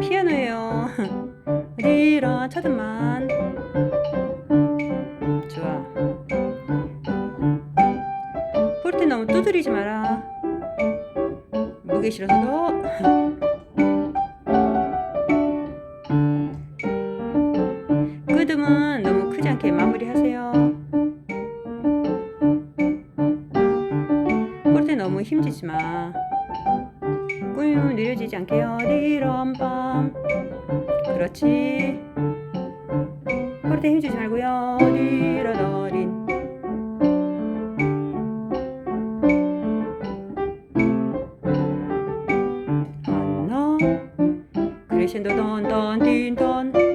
피아노예요. 리런 차단만. 좋아. 볼때 너무 두드리지 마라. 무게 실어서도. 끄듬은 너무 크지 않게 마무리하세요. 볼때 너무 힘주지 마. 꾸유 느려지지 않게요. 리럼밤. 그렇지. 볼때 힘주지 말고요. 리러더린. 안나. 크레션도 던던 딘던